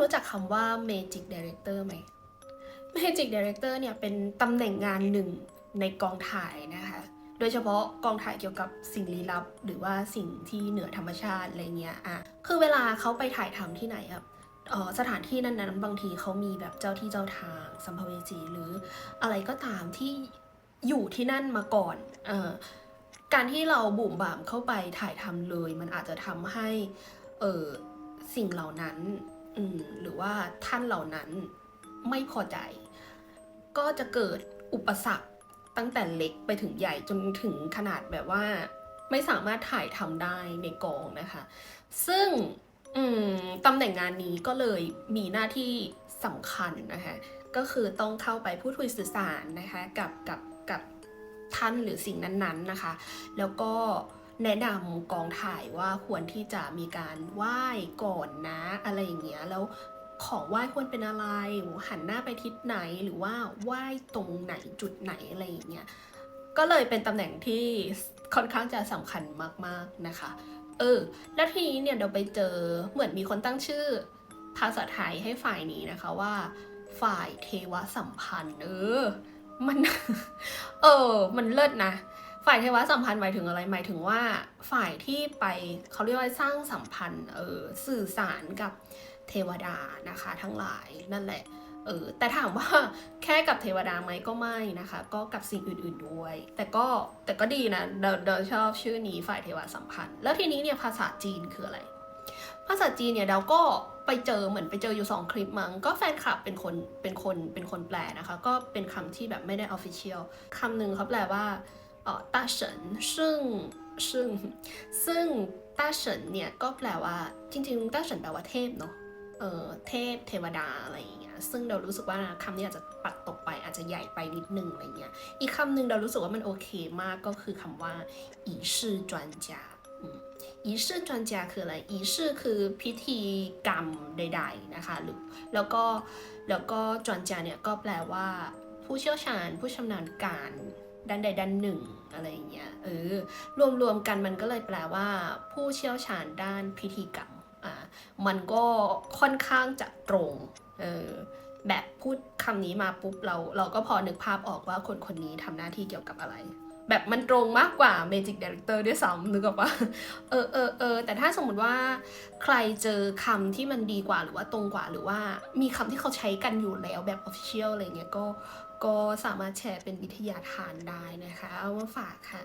รู้จักคำว่า Magic Director ไหม Magic Director เนี่ยเป็นตำแหน่งงานหนึ่งในกองถ่ายนะคะ โดยเฉพาะกองถ่ายเกี่ยวกับสิ่งลี้ลับ หรือว่าสิ่งที่เหนือธรรมชาติอะไรเงี้ยอะคือเวลาเขาไปถ่ายทำที่ไหนอะเอ่อสถานที่นั้นๆ บางทีเขามีแบบเจ้าที่เจ้าทางสัมภเวสีหรืออะไรก็ตามที่อยู่ที่นั่นมาก่อนอการที่เราบุ่มบ่ามเข้าไปถ่ายทำเลย มันอาจจะทำให้สิ่งเหล่านั้น หรือว่าท่านเหล่านั้นไม่พอใจ ก็จะเกิดอุปสรรคตั้งแต่เล็กไปถึงใหญ่จนถึงขนาดแบบว่า ไม่สามารถถ่ายทำได้ในกองนะคะ ซึ่งตำแหน่งงานนี้ก็เลยมีหน้าที่สำคัญนะคะก็คือต้องเข้าไปพูดคุยสื่อสารนะคะกับกับกับท่านหรือสิ่งนั้นๆนะคะ แล้วก็ แนะนำกองถ่ายว่าควรที่จะมีการไหว้ก่อนนะ อะไรอย่างเงี้ยแล้วของไหว้ควรเป็นอะไรหันหน้าไปทิศไหนหรือว่าไหว้ตรงไหนจุดไหนอะไรอย่างเงี้ยก็เลยเป็นตำแหน่งที่ค่อนข้างจะสำคัญมากๆนะคะ เออ แล้วทีนี้เนี่ยเราไปเจอเหมือนมีคนตั้งชื่อ ภาษาไทยให้ฝ่ายนี้นะคะว่า ฝ่ายเทวสัมพันธ์ เออ มัน เออ มันเลิศนะ ฝ่ายเทวสัมพันธ์หมายถึงอะไรหมายถึงว่าฝ่ายที่ไปเขาเรียกว่าสร้างสัมพันธ์เออสื่อสารกับเทวดานะคะ ทั้งหลายนั่นแหละเออแต่ถามว่าแค่กับเทวดาไหมก็ไม่นะคะ ก็กับสิ่งอื่นๆด้วย แต่ก็แต่ก็ดีนะเราเราชอบชื่อนี้ฝ่ายเทวสัมพันธ์ แล้วทีนี้เนี่ยภาษาจีนคืออะไร ภาษาจีนเนี่ยเราก็ไปเจอเหมือนไปเจออยู่สองคลิปมั้งก็แฟนคลับเป็นคนเป็นคนเป็นคนแปลนะคะ ก็เป็นคำที่แบบไม่ได้ออฟฟิเชียลคำหนึ่งเขาแปลว่า ออต้าเฉินซึ่งซึ่งซึ่งต้าเฉินเนี่ยก็แปลว่าจริงๆต้าเฉินแปลว่าเทพเนาะเออเทพเทวดาอะไรอย่างเงี้ยซึ่งเรารู้สึกว่าคำนี้อาจจะปัดตกไปอาจจะใหญ่ไปนิดนึงอะไรเงี้ยอีกคำหนึ่งเรารู้สึกว่ามันโอเคมากก็คือคำว่าอีชื่อจวนจาอีชื่อจวนจาคืออะไรอีชื่อคือพิธีกรรมใด ๆนะคะหรือแล้วก็แล้วก็จวนจาเนี่ยก็แปลว่าผู้เชี่ยวชาญผู้ชำนาญการ ด้านใดด้านหนึ่งอะไรอย่างเงี้ยเออรวมๆกันมันก็เลยแปลว่า ผู้เชี่ยวชาญด้านพิธีกรรมอ่ามันก็ค่อนข้างจะตรงเออแบบพูดคำนี้มาปุ๊บเราเราก็พอนึกภาพออกว่าคนคนนี้ทำหน้าที่เกี่ยวกับอะไร แบบมันตรงมากกว่า Magic Director ด้วยซ้ำนึกออกปะเออเออเออแต่ถ้าสมมติว่าใครเจอคำที่มันดีกว่าหรือว่าตรงกว่าหรือว่ามีคำที่เขาใช้กันอยู่แล้วแบบ Official อะไรเงี้ยก็ก็สามารถแชร์เป็นวิทยาทานได้นะคะ เอามาฝากค่ะ